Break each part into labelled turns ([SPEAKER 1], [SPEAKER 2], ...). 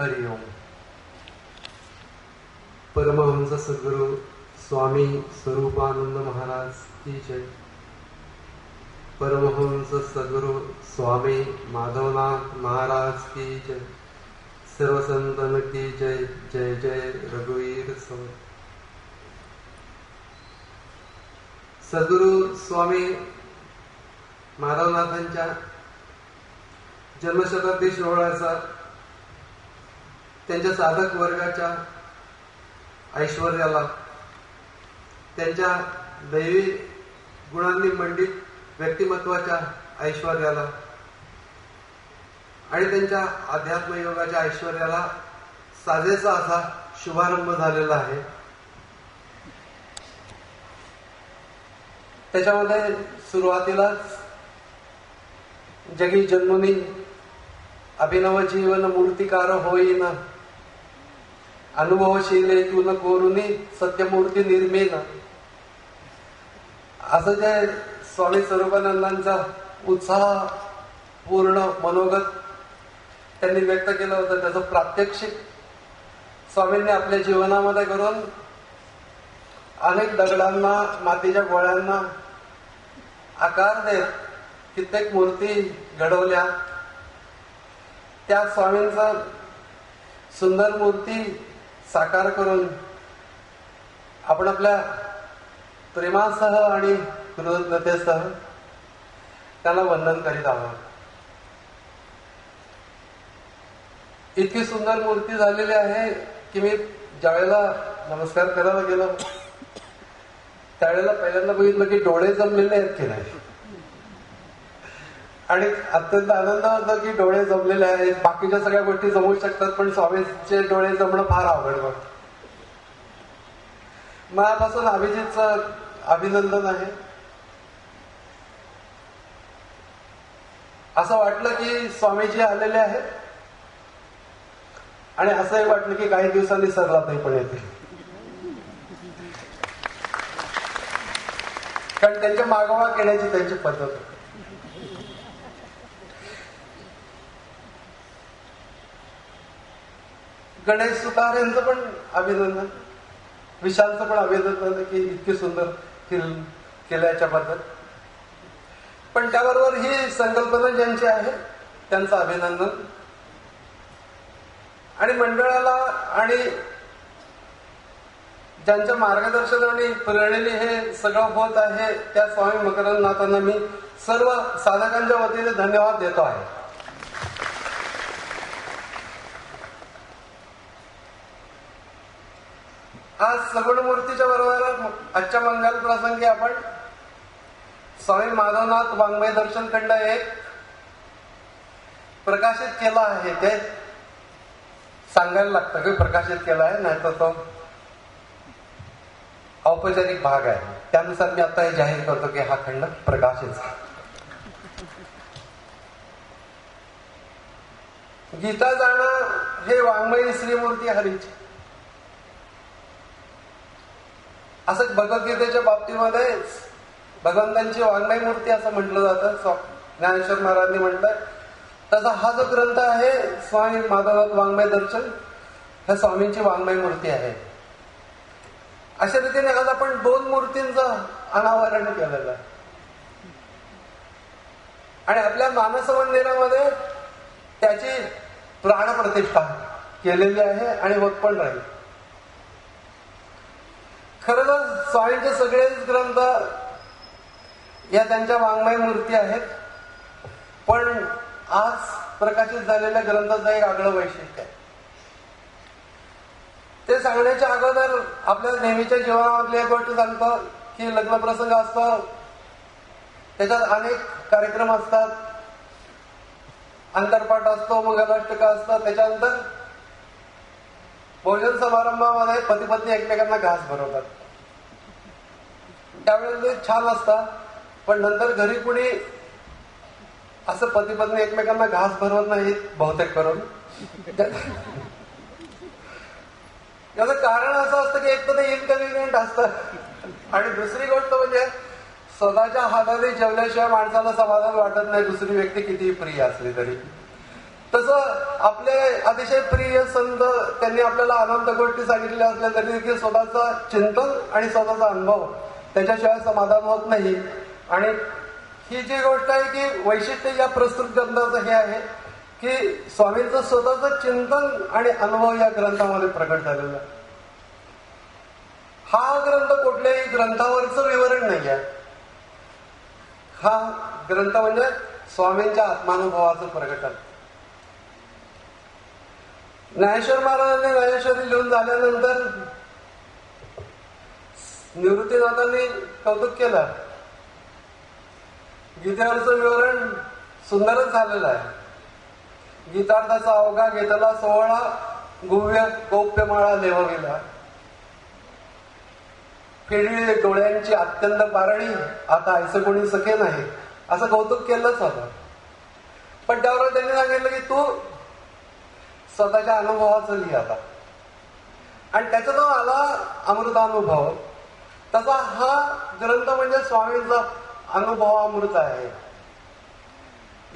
[SPEAKER 1] हरि ओम. परमहंस सद्गुरु स्वामी स्वरूपानंद महाराज की जय. परमहंस सद्गुरु स्वामी माधवनाथ महाराज की जय. सर्व संतन की जय जय जय रघुवीर सम सद्गुरु स्वामी माधवनाथांच्या जन्मशताब्दी सोहळ्याचा त्यांच्या साधक वर्गाच्या ऐश्वर्याला त्यांच्या दैवी गुणांनी मंडित व्यक्तिमत्वाच्या ऐश्वर्याला आणि त्यांच्या अध्यात्म योगाच्या ऐश्वर्याला साजेसा असा शुभारंभ झालेला आहे. त्याच्यामध्ये सुरुवातीलाच जगी जन्मनी अभिनव जीवन मूर्तिकार होईना अनुभवशील हेतून कोरुनी सत्यमूर्ती निर्मेन। असं जे स्वामी स्वरूपानंदांचा उत्साह पूर्ण मनोगत त्यांनी व्यक्त केलं होतं त्याचं प्रात्यक्षिक स्वामींनी आपल्या जीवनामध्ये करून अनेक दगडांना मातीच्या गोळ्यांना आकार देत कित्येक मूर्ती घडवल्या. त्या स्वामींचा सुंदर मूर्ती साकार करून आपण आपल्या प्रेमासह आणि कृतज्ञतेसह त्याला वंदन करीत आहोत. इतकी सुंदर मूर्ती झालेली आहे की मी ज्यावेळेला नमस्कार करायला गेलो त्यावेळेला पहिल्यांदा बघितलं की डोळे जमलेले आहेत की नाही? आणि अत्यंत आनंद होता की डोळे जमलेले आहेत. बाकीच्या सगळ्या गोष्टी जमू शकतात पण स्वामीचे डोळे जमणं फार आवड बघ. मनापासून अभिजितचं अभिनंदन आहे. असं वाटलं की स्वामीजी आलेले आहेत. आणि असंही वाटलं की काही दिवसांनी सरलाताई पण येतील. कारण त्यांच्या मागोमाग येण्याची त्यांची पद्धत होती गणेश सुतार यांचं पण अभिनंदन विशालचं पण अभिनंदन की इतकी सुंदर फिल्म केल्याच्याबद्दल. पण त्याबरोबर ही संकल्पना ज्यांची आहे त्यांचं अभिनंदन. आणि मंडळाला आणि ज्यांच्या मार्गदर्शन आणि प्रेरणेने हे सगळं होत आहे त्या स्वामी मकरंदनाथांना मी सर्व साधकांच्या वतीने धन्यवाद देतो आहे. आज सगुण मूर्तीच्या बरोबर आजच्या मंगल प्रसंगी आपण स्वामी माधवनाथ वाङ्मय दर्शन खंड एक प्रकाशित केला आहे. ते सांगायला लागतं की प्रकाशित केला आहे नाही तर तो औपचारिक भाग आहे. त्यानुसार मी आता हे जाहीर करतो की हा खंड प्रकाशित गीता जाणं हे वाङ्मयी श्रीमूर्ती हरीची असं भगवद्गीतेच्या बाबतीमध्ये भगवंतांची वाङ्मय मूर्ती असं म्हटलं जातं. ज्ञानेश्वर महाराजांनी म्हटलं. तसा हा जो ग्रंथ आहे स्वामी माधवत वाङ्मय दर्शन ह्या स्वामींची वाङ्मय मूर्ती आहे. अशा रीतीने आज आपण दोन मूर्तींचं अनावरण केलेलं आहे. आणि आपल्या मानस मंदिरामध्ये त्याची प्राणप्रतिष्ठा केलेली आहे आणि होत पण राहील. खरं तर स्वामींचे सगळेच ग्रंथ या त्यांच्या वाङ्मय मूर्ती आहेत. पण आज प्रकाशित झालेल्या ग्रंथाचं एक आगळं वैशिष्ट्य आहे. ते सांगण्याच्या अगोदर आपल्या नेहमीच्या जीवनामधली एक गोष्ट सांगतो की लग्न प्रसंग असतो. त्याच्यात अनेक कार्यक्रम असतात. अंतरपाठ असतो मंगलाष्टका असतात. त्याच्यानंतर भोजन समारंभामध्ये पती पत्नी एकमेकांना घास भरवतात. त्यावेळेला छान असतात पण नंतर घरी कुणी असं पती पत्नी एकमेकांना घास भरवत नाहीत बहुतेक करून. याचं कारण असं असतं की एक तर ते इनकन्व्हिनियंट असतं. आणि दुसरी गोष्ट म्हणजे स्वतःच्या हाताने जेवल्याशिवाय माणसाला समाधान वाटत नाही दुसरी व्यक्ती कितीही प्रिय असली तरी. तसं आपले अतिशय प्रिय संत त्यांनी आपल्याला अनंत गोष्टी सांगितलेल्या असल्या तरी देखील स्वतःचं चिंतन आणि स्वतःचा अनुभव त्याच्याशिवाय समाधान होत नाही. आणि ही जी गोष्ट आहे की वैशिष्ट्य या प्रस्तुत ग्रंथाचं हे आहे की स्वामींचं स्वतःचं चिंतन आणि अनुभव या ग्रंथामध्ये प्रकट झालेला आहे. हा ग्रंथ कुठल्याही ग्रंथावरचं विवरण नाही आहे हा ग्रंथ म्हणजे स्वामींच्या आत्मानुभवाचं प्रकटन ज्ञानेश्वर महाराजांनी ज्ञानेश्वरी लिहून झाल्यानंतर निवृत्तीनाथांनी कौतुक केलं. गीतेवरचं विवरण सुंदरच झालेलं आहे. गीतार्थाचा अवघा घेतला सोहळा गुव्य गौप्यमाळा गेला फेडली डोळ्यांची अत्यंत पारणी आता ऐसं कोणी सखे नाही असं कौतुक केलंच होतं. पण त्यावर त्यांनी सांगितलं की तू स्वतःच्या अनुभवाचं लिहि आता. आणि त्याच्यातून आला अमृतानुभव तसा हा ग्रंथ म्हणजे स्वामींचा अनुभव अमृत आहे.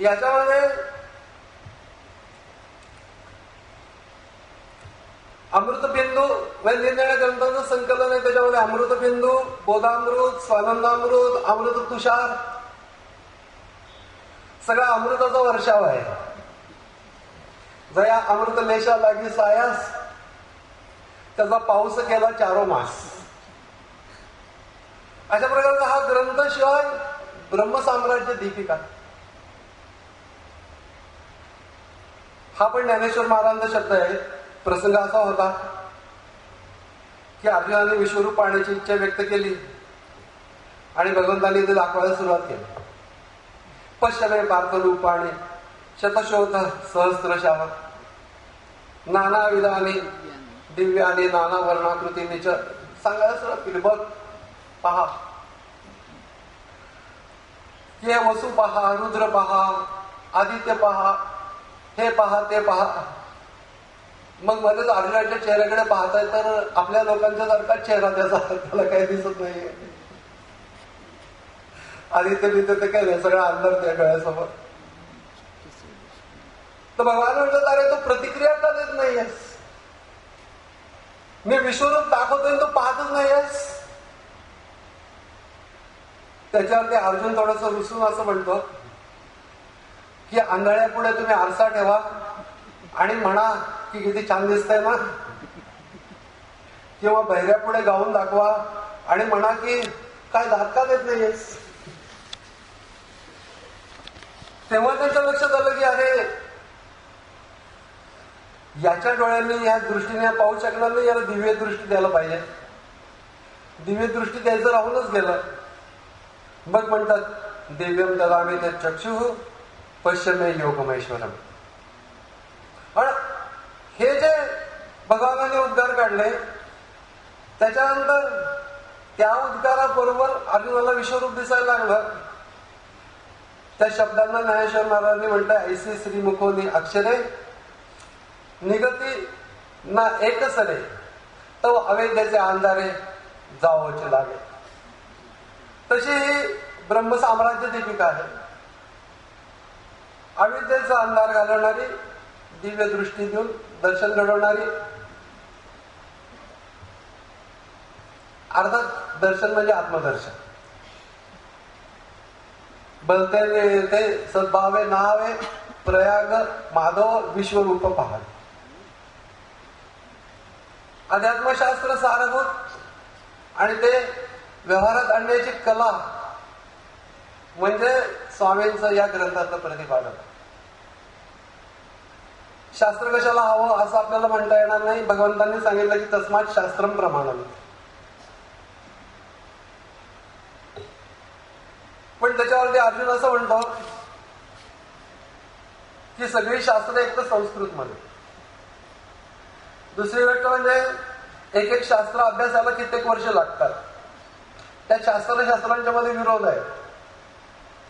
[SPEAKER 1] याच्यामध्ये अमृतबिंदू म्हणजे निरनिळ्या ग्रंथांचं संकलन आहे. त्याच्यामध्ये अमृतबिंदू बोधामृत स्वानंदामृत अमृत तुषार सगळा अमृताचा वर्षाव आहे. जया अमृत लेशा लागी सायास त्याचा पाऊस केला चारो मास अशा प्रकारचा हा ग्रंथ शिवाय ब्रह्मसाम्राज्य दीपिका. हा पण ज्ञानेश्वर महाराजांचा शब्द आहे. प्रसंग असा होता की अर्जुनाने विश्वरूप पाहण्याची इच्छा व्यक्त केली आणि भगवंताने ते दाखवायला सुरुवात केली. पश्चिमे पार्थ रूपाने शतशोध सहस्त्रशावर नाना विधाने दिव्य आणि नाना वर्णाकृतीने सांगायला सुरुवात केली. बघ पहा. हे वसू पहा रुद्र पहा आदित्य पहा हे पहा ते पहा. मग मध्येच अर्जुनाच्या चेहऱ्याकडे पाहताय तर आपल्या लोकांच्या सारखा चेहरा त्याचा त्याला काही दिसत नाही आदित्य बित्य ते काय नाही अंदर त्या डोळ्यासमोर तर भगवान म्हणतात अरे तू प्रतिक्रिया का देत नाहीयेस? मी विश्वरूप दाखवतोय तू पाहतच नाहीयेस. त्याच्यावरती अर्जुन थोडस रुसून असं म्हणतो की आंधळ्यापुढे तुम्ही आरसा ठेवा आणि म्हणा की किती छान दिसतंय ना. किंवा बहिऱ्यापुढे गाऊन दाखवा आणि म्हणा की काय दात देत नाहीयेस. तेव्हा त्यांच्या लक्षात आलं की अरे याच्या डोळ्यांनी या दृष्टीने पाहू शकणार नाही याला दिव्य दृष्टी द्यायला पाहिजे. दिव्य दृष्टी द्यायचं राहूनच गेलं. मग म्हणतात दिव्यम ददामी ते चक्षु पश्चिमे योगमेश्वरम. पण हे जे भगवानाने उद्गार काढले त्याच्यानंतर त्या उद्गाराबरोबर अर्जुनाला विश्वरूप दिसायला लागलं. त्या शब्दांना ज्ञानेश्वर महाराजांनी म्हटलं ऐसी श्रीमुखोनी अक्षरे निगती ना एकच रे तो अवैध्याचे अंधारे जावचे लागे. तशी ही ब्रह्मसाम्राज्य दीपिका आहे? अविद्येचा अंधार घालवणारी दिव्य दृष्टी देऊन दर्शन घडवणारी अर्थात दर्शन म्हणजे आत्मदर्शन. बलते ते सद्भावे नावे प्रयाग माधव विश्वरूप पहाड. अध्यात्मशास्त्र सारभूत आणि ते व्यवहारात आणण्याची कला म्हणजे स्वामींचं या ग्रंथातलं प्रतिपादन. शास्त्र कशाला हवं असं आपल्याला म्हणता येणार नाही. भगवंतांनी सांगितलं की तस्मात शास्त्रम प्रमाणाने पण त्याच्यावरती अर्जुन असं म्हणतो की सगळी शास्त्र एक तर संस्कृत मध्ये दुसरी गोष्ट म्हणजे एक एक शास्त्र अभ्यासाला कित्येक वर्ष लागतात. त्या शास्त्र शास्त्रांच्या मध्ये विरोध आहे.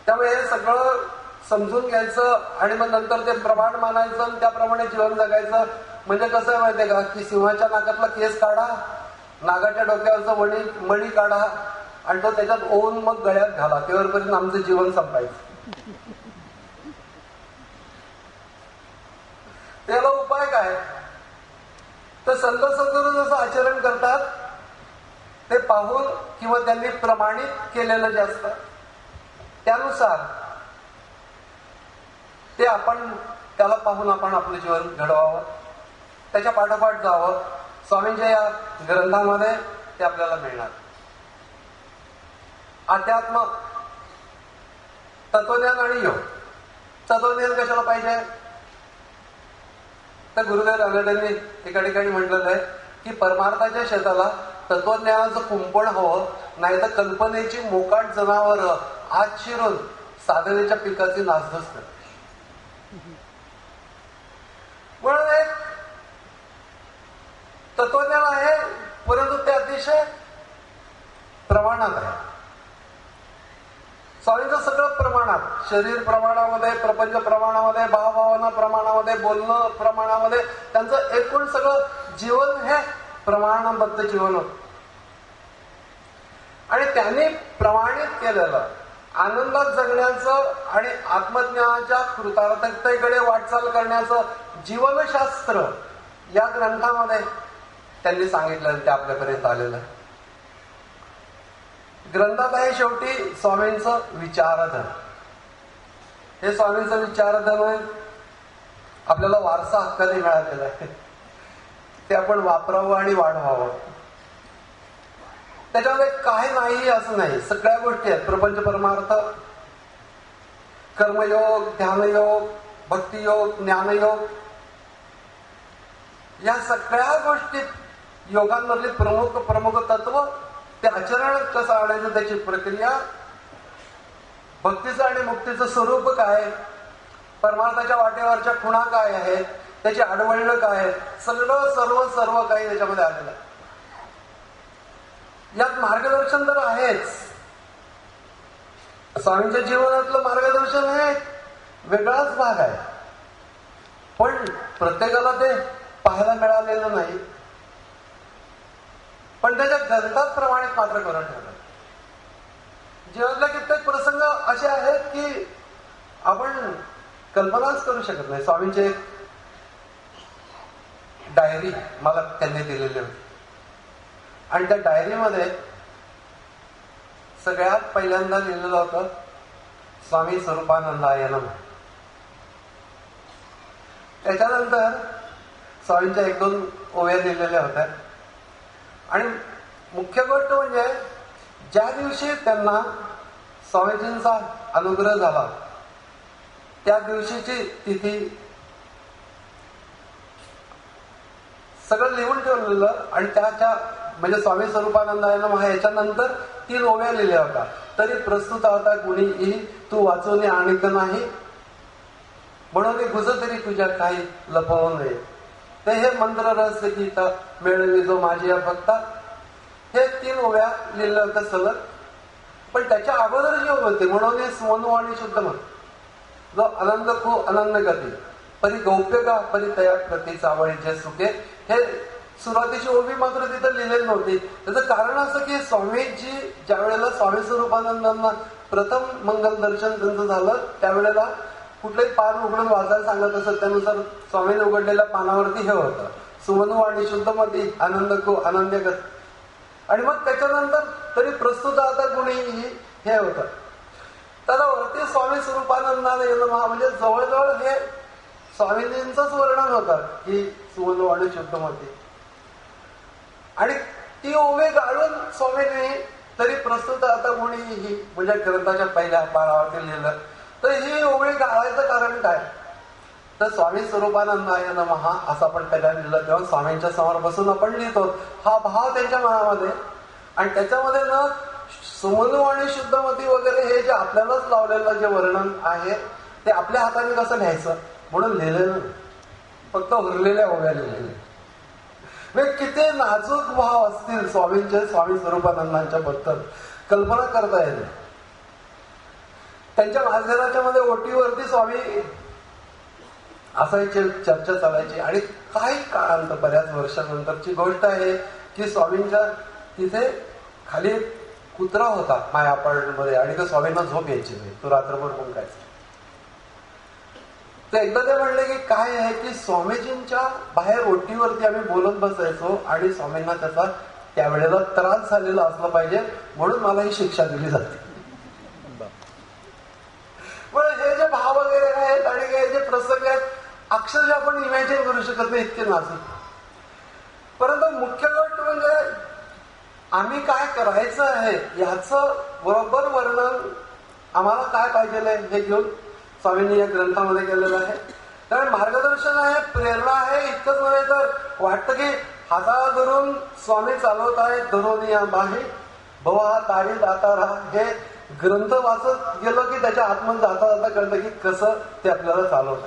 [SPEAKER 1] त्यामुळे हे सगळं समजून घ्यायचं आणि मग नंतर ते प्रमाण मानायचं आणि त्याप्रमाणे जीवन जगायचं. म्हणजे कसं आहे माहितीये का? की सिंहाच्या नाकातला केस काढा नागाच्या डोक्यावरचा मणी मणी काढा आणि तो त्याच्यात ओवून मग गळ्यात घाला. तेवढपर्यंत आमचं जीवन संपायचं. त्याला उपाय काय? तर संत सद्गुरू जसं आचरण करतात ते पाहून किंवा त्यांनी प्रमाणित केलेलं जे असतं त्यानुसार ते आपण त्याला पाहून आपण आपलं जीवन घडवावं. त्याच्या पाठोपाठ जावं. स्वामींच्या या ग्रंथामध्ये ते आपल्याला मिळणार. अध्यात्म तत्वज्ञान आणि योग. तत्वज्ञान कशाला पाहिजे? तर गुरुदेव रानडेंनी एका ठिकाणी म्हटलेलं आहे की परमार्थाच्या शेताला तत्वज्ञानाचं कुंपण हवं नाही तर कल्पनेची मोकाट जनावर आत शिरून साधनेच्या पिकाची नासधस करते. म्हणून एक तत्वज्ञान आहे परंतु ते अतिशय प्रमाणात आहे. स्वामींचं सगळं प्रमाणात शरीर प्रमाणामध्ये प्रपंच प्रमाणामध्ये भावभावना प्रमाणामध्ये बोलणं प्रमाणामध्ये त्यांचं एकूण सगळं जीवन हे प्रमाणबद्ध जीवन होत. आणि त्यांनी प्रमाणित केलेलं आनंदात जगण्याचं आणि आत्मज्ञानाच्या कृतार्थतेकडे वाटचाल करण्याचं जीवनशास्त्र या ग्रंथामध्ये त्यांनी सांगितलं ते आपल्यापर्यंत आलेलं आहे. ग्रंथात आहे शेवटी स्वामींचं विचारधन. हे स्वामींचं विचारधन आपल्याला वारसा हक्काने मिळालेला आहे. ते आपण वापरावं आणि वाढवावं. त्याच्यामध्ये काय नाही असं नाही. सगळ्या गोष्टी आहेत. प्रपंच परमार्थ कर्मयोग ध्यानयोग भक्तियोग ज्ञानयोग. या सगळ्या गोष्टीत योगांमधली प्रमुख प्रमुख तत्व ते आचरण कसं आणायचं त्याची प्रक्रिया भक्तीचं आणि मुक्तीचं स्वरूप काय परमार्थाच्या वाटेवरच्या खुणा काय आहेत? त्याची आडवळणं काय सगळं सर्व सर्व काही त्याच्यामध्ये आलेलं यात मार्गदर्शन तर आहेच. स्वामींच्या जीवनातलं मार्गदर्शन हे वेगळाच भाग आहे. पण प्रत्येकाला ते पाहायला मिळालेलं नाही. पण त्याच्या ग्रंथात प्रमाणित मात्र करून ठेवलं. जीवनातल्या कित्येक प्रसंग असे आहेत की आपण कल्पनाच करू शकत नाही. स्वामींचे एक डायरी मला त्यांनी दिलेली होती. आणि त्या डायरीमध्ये सगळ्यात पहिल्यांदा लिहिलेलं होतं स्वामी स्वरूपानंदायनम. त्याच्यानंतर स्वामींच्या एक दोन ओव्या लिहिलेल्या होत्या. आणि मुख्य गोष्ट म्हणजे ज्या दिवशी त्यांना स्वामीजींचा अनुग्रह झाला त्या दिवशीची तिथी सगळं लिहून ठेवलेलं आणि त्याच्या म्हणजे स्वामी स्वरूपानंदायन महा याच्यानंतर तीन ओव्या लिहिल्या होत्या. तरी प्रस्तुत होता कुणीही तू वाचवणे आणत नाही? म्हणून गुज तरी तुझ्या काही लपवू नये. ते हे मंत्र रहस्य गीता मिळवली जो माझी या भक्ता. हे तीन ओव्या लिहिल्या होत्या सलग. पण त्याच्या अगोदर जे होते म्हणून हे स्वनु आणि शुद्ध म्हण. जो आनंद खूप आनंद गती परी गौप्य का परी तया प्रती चावळी सुखे हे सुरुवातीची ओबी मात्र तिथं लिहिलेली नव्हती. त्याचं कारण असं की स्वामीजी ज्या वेळेला स्वामी स्वरूपानंदांना प्रथम मंगल दर्शन त्यांचं झालं त्यावेळेला कुठलंही पान उघडून वाचायला सांगत असत त्यानुसार स्वामीने उघडलेल्या पानावरती हे होतं. सुमनू शुद्धमती आनंद को आनंद आणि मग त्याच्यानंतर तरी प्रस्तुत आता कुणीही हे होतं. त्याला वरती स्वामी स्वरूपानंदाने येणं महा म्हणजे जवळजवळ हे स्वामीजींचंच वर्णन होतं की सुमनू आणि शुद्धमती आणि ती ओवे गाळून स्वामींनी तरी प्रस्तुत आता कोणीही म्हणजे ग्रंथाच्या पहिल्या पारावरती लिहिलं तर ही ओवी गाळायचं कारण काय? तर स्वामी स्वरूपानंदाय महा असं आपण पहिल्या लिहिलं तेव्हा स्वामींच्या समोर बसून आपण लिहितो. हा भाव त्यांच्या मनामध्ये. आणि त्याच्यामध्ये ना सुमनू आणि शुद्धमती वगैरे हे जे आपल्यालाच लावलेलं जे वर्णन आहे ते आपल्या हाताने कसं लिहायचं? म्हणून लिहिलेलं फक्त उरलेल्या ओव्या लिहिलेल्या म्हणजे किती नाजूक भाव असतील स्वामींचे स्वामी स्वरूपानंदांच्या बद्दल. कल्पना करता येईल त्यांच्या माध्यमाच्या मध्ये ओटीवरती स्वामी असायचे चर्चा चालायची. आणि काही काळांत बऱ्याच वर्षानंतरची गोष्ट आहे की स्वामींच्या तिथे खाली कुत्रा होता माय अपार्टमेंटमध्ये. आणि तो स्वामींना झोप यायची नाही. तो रात्रभर मुंगायचा तर एकदा ते म्हणले की काय आहे की स्वामीजींच्या बाहेर ओटीवरती आम्ही बोलत बसायचो आणि स्वामींना त्याचा त्यावेळेला त्रास झालेला असला पाहिजे म्हणून मला ही शिक्षा दिली जाते. पण हे जे भाव वगैरे आहेत आणि हे जे प्रसंग आहेत अक्षरशः आपण इमॅजिन करू शकत नाही इतके नाजूक. परंतु मुख्य गोष्ट म्हणजे आम्ही काय करायचं आहे ह्याचं बरोबर वर्णन आम्हाला काय पाहिजे हे घेऊन? स्वामींनी या ग्रंथामध्ये केलेलं आहे. कारण मार्गदर्शन आहे प्रेरणा आहे इतकंच नव्हे तर वाटतं की हाताला धरून स्वामी चालवत आहे धरून या बाहे भवा तारी दातारा हे ग्रंथ वाचत गेलो की त्याच्या आत्मन जाता जाता कळतं की कसं ते आपल्याला चालवत.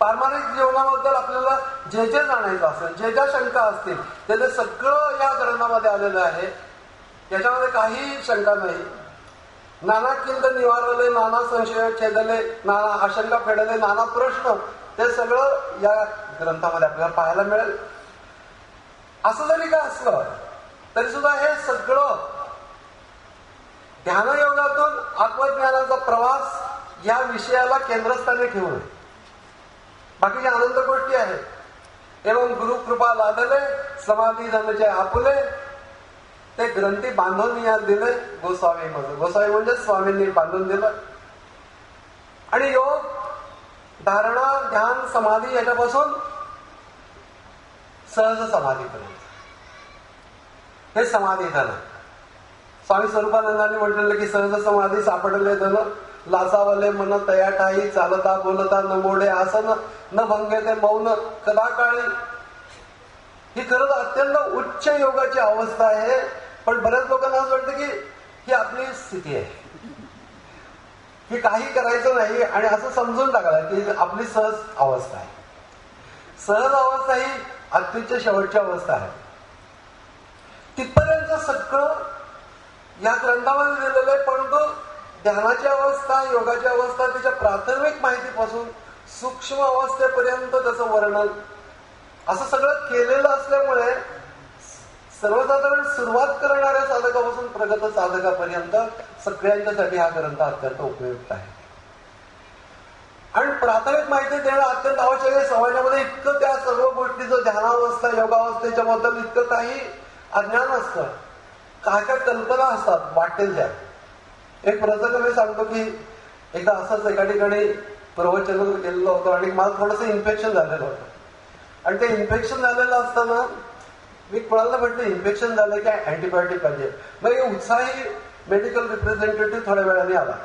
[SPEAKER 1] पारमार्थिक जीवनाबद्दल आपल्याला जे जे जाणायचं असेल जे ज्या शंका असतील त्याचं ते सगळं या ग्रंथामध्ये आलेलं आहे. याच्यामध्ये काही शंका नाही. नाना चिंत निवारले नाना संशय छेदले नाना आशंका फेडले नाना प्रश्न. ते सगळं या ग्रंथामध्ये आपल्याला पाहायला मिळेल. असं जरी का असलं तरी सुद्धा हे सगळं ध्यानयोगातून आत्मज्ञानाचा प्रवास या विषयाला केंद्रस्थानी ठेवून. बाकीच्या आनंद गोष्टी आहेत. एवं गुरु कृपा लादले समाधी धनचे आपुले ते ग्रंथी बांधून या दिले गोस्वामी मध्ये गोस्वामी म्हणजे स्वामींनी बांधून दिलं आणि योग धारणा ध्यान समाधी याच्यापासून सहज समाधीपर्यंत हे समाधी झालं. स्वामी स्वरूपानंदांनी म्हटलेलं की सहज समाधी सापडले झालं लाचावले मन तया ठाई चालता बोलता न मोडे आसन न भंगे ते मौन कदा काळी ही खरंच अत्यंत उच्च योगाची अवस्था आहे. पण बऱ्याच लोकांना असं वाटतं की ही आपली स्थिती आहे. ही काही करायचं नाही आणि असं समजून टाकायला की आपली सहज अवस्था आहे. सहज अवस्था ही अत्युच्च शेवटची अवस्था आहे. तिथपर्यंत सगळं या ग्रंथामध्ये दिलेलं आहे परंतु ध्यानाची अवस्था योगाची अवस्था त्याच्या प्राथमिक माहितीपासून सूक्ष्म अवस्थेपर्यंत त्याचं वर्णन असं सगळं केलेलं असल्यामुळे सर्वसाधारण सुरुवात करणाऱ्या साधकापासून प्रगत साधकापर्यंत सगळ्यांच्यासाठी हा ग्रंथ अत्यंत उपयुक्त आहे. आणि प्राथमिक माहिती देणं अत्यंत आवश्यक आहे. समाजामध्ये इतकं त्या सर्व गोष्टीचं ध्यानावस्था योगावस्थेच्या बद्दल इतकं काही अज्ञान असतं काय काय कल्पना असतात वाटेल त्या एक प्रसंग मी सांगतो की एकदा असंच एका ठिकाणी प्रवचन केलेलं होतं आणि मला थोडंसं इन्फेक्शन झालेलं होतं. आणि ते इन्फेक्शन झालेलं असताना मी कोणाला म्हटलं इन्फेक्शन झालं की अँटीबायोटिक पाहिजे. मग हे उत्साही मेडिकल रिप्रेझेंटेटिव्ह थोड्या वेळाने आला.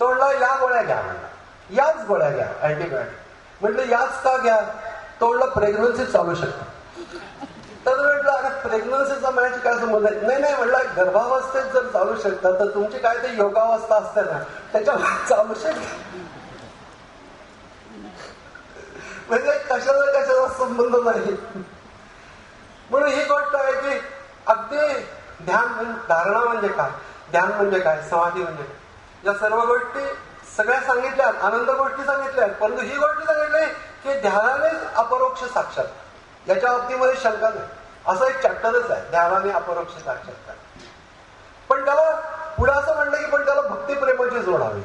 [SPEAKER 1] तो म्हणला या गोळ्या घ्या म्हणला. याच गोळ्या घ्या अँटीबायोटिक म्हटलं याच का घ्या? तो म्हणला प्रेग्नन्सी चालू शकतो. तर म्हटलं अरे प्रेग्नन्सीचा म्हणायची काय संबंध आहे? नाही नाही म्हणला गर्भावस्थेत जर चालू शकतात तर तुमची काय ते योगावस्था असते ना त्याच्यावर चालू शकते. म्हणजे कशाला कशाचा संबंध नाही? म्हणून ही गोष्ट आहे की अगदी ध्यान धारणा म्हणजे काय? ध्यान म्हणजे काय? समाधी म्हणजे या सर्व गोष्टी सगळ्या सांगितल्यात आनंद गोष्टी सांगितल्यात परंतु ही गोष्ट सांगितली की ध्यानाने अपरोक्ष साक्षात. याच्या बाबतीमध्ये शंका नाही. असं एक चॅप्टरच आहे ध्यानाने अपरोक्ष साक्षात पण त्याला पुढे असं म्हणलं की पण त्याला भक्तिप्रेमाची जोड हवी.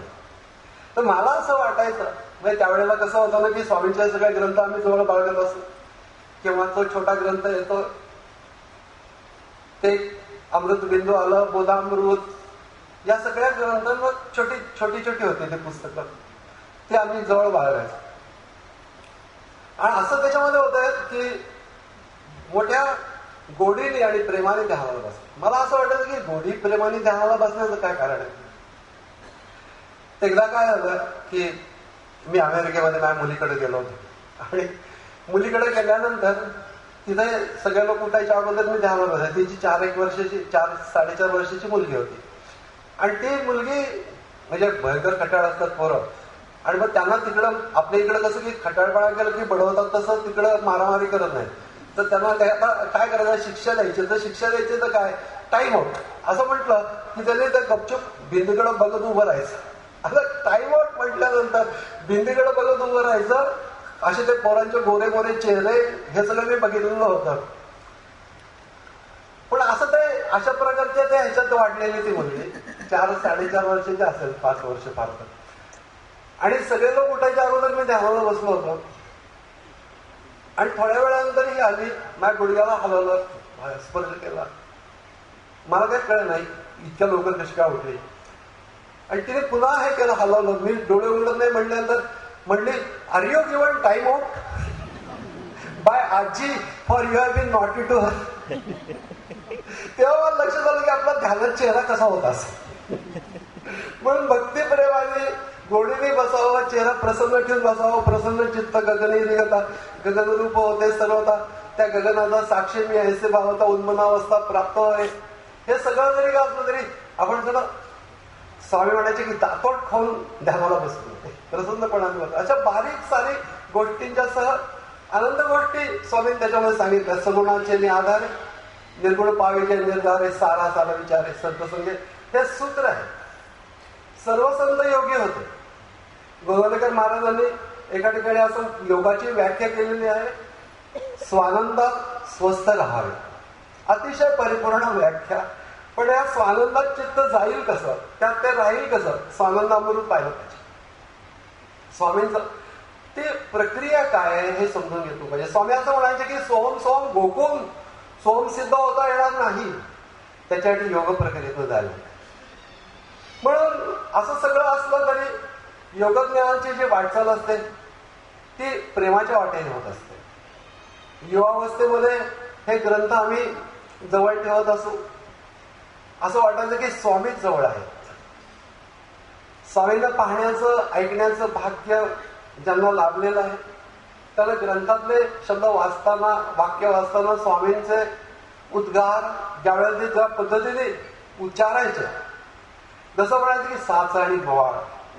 [SPEAKER 1] तर मला असं वाटायचं म्हणजे त्यावेळेला कसं होतं ना की स्वामींचे सगळे ग्रंथ आम्ही जवळ बाळगत असतो. किंवा तो छोटा ग्रंथ येतो ते अमृत बिंदू आलं बोधामृत या सगळ्या ग्रंथांवर छोटी छोटी छोटी होती ते पुस्तकं. ते आम्ही जवळ बाळगायचो. आणि असं त्याच्यामध्ये होत की मोठ्या गोडीने आणि प्रेमाने ध्यानाला बस मला असं वाटत की गोडी प्रेमाने ध्यानाला बसण्याचं काय कारण आहे? एकदा काय झालं की मी अमेरिकेमध्ये माझ्या मुलीकडे गेलो होतो. आणि मुलीकडे गेल्यानंतर तिथे सगळे लोक उठायच्या अगोदर मी ध्यानाला बसायचे तिची चार एक वर्षाची चार साडेचार वर्षाची मुलगी होती. आणि ती मुलगी म्हणजे भयंकर खटाळ असतात पोरं. आणि मग त्यांना तिकडं आपल्या इकडं कसं की खटाळपणा केलं की बडवतात तसं तिकडं मारामारी करत नाही तर त्यांना काय आता काय करायचं? शिक्षा द्यायची. तर शिक्षा द्यायची तर काय? टाईम आउट असं म्हटलं की त्याने त्या गपचूप बिंदीकडं बघत उभं राहायचं. आता टाईम आउट म्हटल्यानंतर बिंदीकडं बघत उभं राहायचं असे ते पोरांचे गोरे गोरे चेहरे हे सगळं मी बघितलेलं होतं. पण असं ते अशा प्रकारच्या ते ह्याच्यात वाढलेली ती मुलगी. चार साडेचार वर्षाची असेल पाच वर्ष फार तर. आणि सगळे लोक उठायच्या अगोदर मी ध्यानाला बसलो होतो. आणि थोड्या वेळानंतर ही आली माझ्या गुडघ्याला हलवलं स्पर्श केला. मला काही कळ नाही इतक्या लवकर कशी काय उठली. आणि तिने पुन्हा हे केलं हलवलं. मी डोळे उघडत नाही म्हणल्यानंतर म्हणली are you given time out by आजी for you have been naughty too तेव्हा मला लक्षात आलं की आपला ध्यानात चेहरा कसा होता? म्हणून भक्ती प्रेमाने गोडीने बसावं चेहरा प्रसन्न ठेवून बसावं प्रसन्न चित्त गगनी निघता. गगन रूप होते सर्वता त्या गगनाचा साक्षी मी ऐसे भावता उन्मनावस्था प्राप्त होय हे सगळं जरी का असलं तरी आपण सगळं स्वामी म्हणायचे की दातोट खाऊन ध्यानाला बसलो होते. प्रसन्नपणाने अशा बारीक सारी गोष्टींच्या सह आनंद गोष्टी स्वामींनी त्याच्यामध्ये सांगितल्या. सगुणाचे आधारे निर्गुण पावेचे निर्धारे सारा सारा विचारे संतसंगे हे सूत्र आहे. सर्व संत योगी होते. गोवर्धकर महाराजांनी एका ठिकाणी असं योगाची व्याख्या केलेली आहे. स्वानंदात स्वस्थ राहावे. अतिशय परिपूर्ण व्याख्या. पण या स्वानंदात चित्त जाईल कसं? त्यात ते राहील कसं? स्वानंदामृत पाहिलं पाहिजे. स्वामींचं ती प्रक्रिया काय आहे हे समजून घेतो पाहिजे. स्वामी असं म्हणायचे की सोम सोम गोकून सोम सिद्ध होता येणार नाही. त्याच्यासाठी योग प्रक्रियेतून झालं म्हणून असं सगळं असलं तरी योगज्ञानाची जी वाटचाल असते ती प्रेमाच्या वाटेने होत असते. युवावस्थेमध्ये हे ग्रंथ आम्ही जवळ ठेवत असू असं वाटायचं की स्वामीच जवळ आहेत. स्वामींना पाहण्याचं ऐकण्याचं भाग्य ज्यांना लाभलेलं आहे. त्याला ग्रंथातले शब्द वाचताना वाक्य वाचताना स्वामींचे उद्गार ज्यावेळेला ते ज्या पद्धतीने उच्चारायचे जसं म्हणायचं की साच आणि भवाळ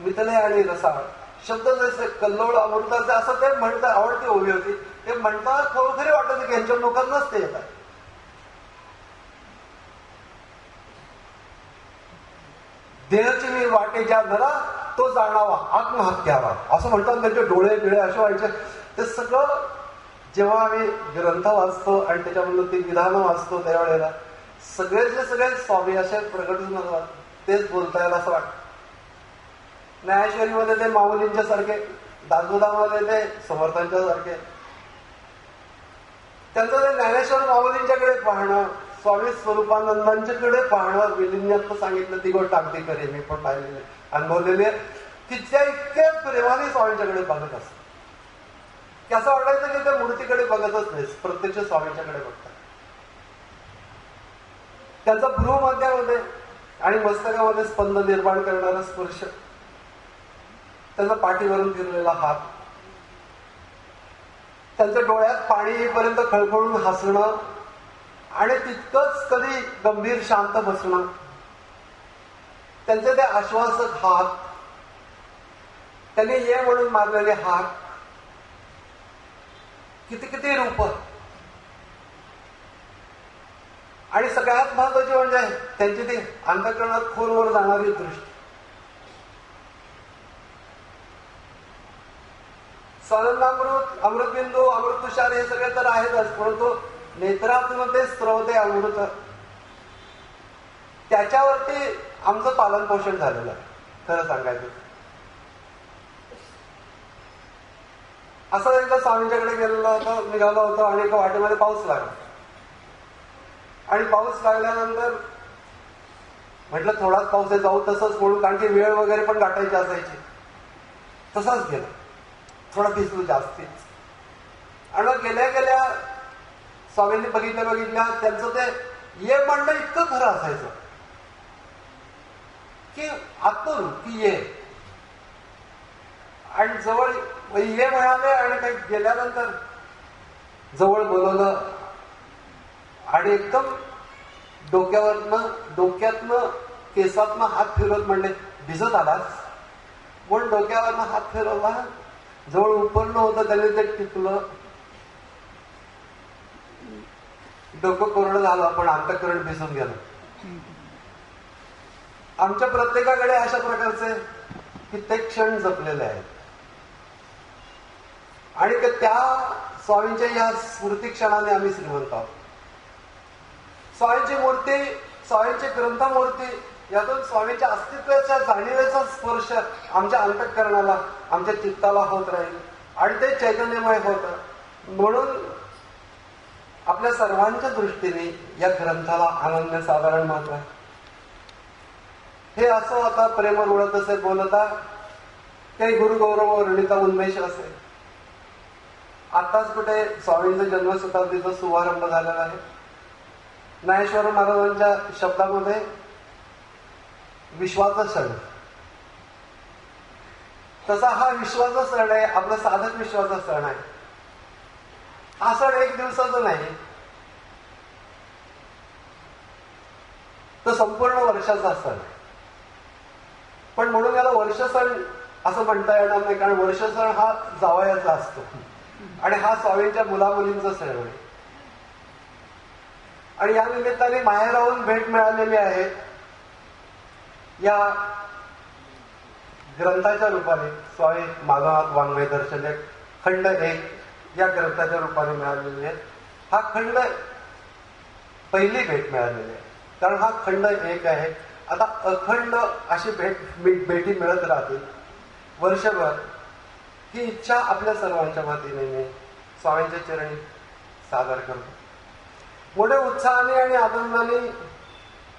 [SPEAKER 1] मिथले आणि रसाळ शब्द जसे कल्लोळ अमृताचे असं ते म्हणतात आवडती ओवी होती. ते म्हणता खरोखरी वाटत की यांच्या लोकांनाच ते येतात. देहची मी वाटे ज्या नरा तो जाणावा आत्महत्यावा. असं म्हणतात त्यांचे डोळे बिळे असे व्हायचे. ते सगळं जेव्हा आम्ही ग्रंथ वाचतो आणि त्याच्यामधून ती विधानं वाचतो त्यावेळेला सगळेचे सगळे स्वामी असे प्रकट तेच बोलता येईल असं वाटतं. न्यायश्वरीमध्ये ते माऊलींच्या सारखे दासबोधामध्ये ते समर्थांच्या सारखे. त्यांचं ते ज्ञानेश्वर माऊलींच्याकडे पाहणं स्वामी स्वरूपानंदांच्याकडे पाहणं विलिन्यात सांगितलं ती गोष्ट अगदी करे मी पण पाहिलेली अनुभवलेली आहे. इतक्या प्रेमाने स्वामींच्याकडे बघत असत की असं वाटायचं की त्या मूर्तीकडे बघतच नाही प्रत्यक्ष स्वामींच्याकडे बघतात. त्याचा भ्रू मध्यामध्ये आणि मस्तकामध्ये स्पंद निर्माण करणारा स्पर्श त्याचा पाठीवरून फिरलेला हात त्यांच्या डोळ्यात पाणी येईपर्यंत खळखळून हसणं आणि तितकंच कधी गंभीर शांत बसणं त्यांचे ते आश्वासक हात त्यांनी ये म्हणून मारलेले हात किती किती रूप. आणि सगळ्यात महत्वाची म्हणजे त्यांची ती अंतकरणात खोलवर जाणारी दृष्टी. स्वानंदामृत अमृतबिंदू अमृत तुषार हे सगळे तर आहेतच परंतु नेत्रातून ते स्त्रोते अमृत. त्याच्यावरती आमचं पालन पोषण झालेलं आहे. खरं सांगायचं असं एकदा स्वामींच्याकडे गेलेलो होतो निघालो होतो आणि एका वाटेमध्ये पाऊस लागला. आणि पाऊस लागल्यानंतर म्हटलं थोडाच पाऊस आहे जाऊ तसंच बोलू कारण की वेळ वगैरे पण गाठायची असायची. तसाच गेला. थोडा भिजलो जास्तीच. आणि गेल्या गेल्या स्वामींनी बघितल्या बघितल्या त्यांचं ते ये म्हणणं इतकं खरं असायचं की आतून की ये. आणि जवळ ये म्हणाले आणि काही गेल्यानंतर जवळ बोलवलं. आणि एकदम डोक्यावरनं डोक्यातनं केसातनं हात फिरवत म्हणले भिजत आलास? पण डोक्यावरनं हात फिरवला? जवळ उपरणं होतं त्याने ते टिपलं. डोकं कोरडं झालं पण अंतकरण दिसून गेलं. आमच्या प्रत्येकाकडे अशा प्रकारचे कित्येक क्षण जपलेले आहेत. आणि त्या स्वामींच्या या स्मृती क्षणाने आम्ही श्रीमंत आहोत. स्वामींची मूर्ती स्वामींची ग्रंथमूर्ती यातून स्वामीच्या अस्तित्वाच्या जाणीवेचा स्पर्श आमच्या अंतकरणाला आमच्या चित्ताला होत राहील. आणि ते चैतन्यमय होत. म्हणून आपल्या सर्वांच्या दृष्टीने या ग्रंथाला अनन्य साधारण महत्त्व आहे. हे असं आता प्रेम उडत असे बोलता काही गुरु गौरव वर्णिता उन्मेष असेल. आताच कुठे स्वामींचा जन्मशताब्दीचा शुभारंभ झालेला आहे. ज्ञानेश्वर महाराजांच्या शब्दामध्ये विश्वाचा सण तसा हा विश्वाचा सण आहे आपला साधक विश्वाचा सण आहे. हा सण एक दिवसाचा नाही. तो संपूर्ण वर्षाचा सण पण म्हणून याला वर्ष सण असं म्हणता येणार नाही कारण वर्ष सण हा जावयाचा असतो. आणि हा स्वामींच्या मुलामुलींचा सण आहे. आणि या निमित्ताने माहेराहून भेट मिळालेली आहे. या ग्रंथाच्या रूपाने स्वामी माधवनाथ वाङ्मय दर्शन एक खंड एक. या ग्रंथाच्या रूपाने मिळालेली आहे हा खंड पहिली भेट मिळालेली आहे. कारण हा खंड एक आहे. आता अखंड अशी भेट भेट- भेटी मिळत राहतील. वर्षभर ही इच्छा आपल्या सर्वांच्या वतीने मी स्वामींच्या चरणी सादर करतो. मोठ्या उत्साहाने आणि आनंदाने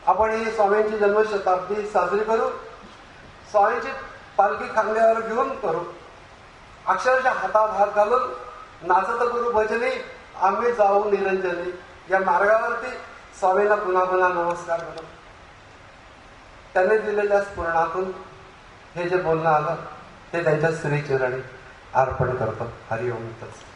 [SPEAKER 1] आपण ही स्वामींची जन्मशताब्दी साजरी करू. स्वामींची पालखी खांद्यावर घेऊन करू. अक्षरशः हातात हात घालून नाचत गुरु भजनी आम्ही जाऊ निरंजनी या मार्गावरती स्वामीला पुन्हा पुन्हा नमस्कार करू त्यांनी दिलेल्या स्फुरणातून हे जे बोलणं आलं ते त्यांच्या श्रीचरणी अर्पण करतो हरिओम तत्सत.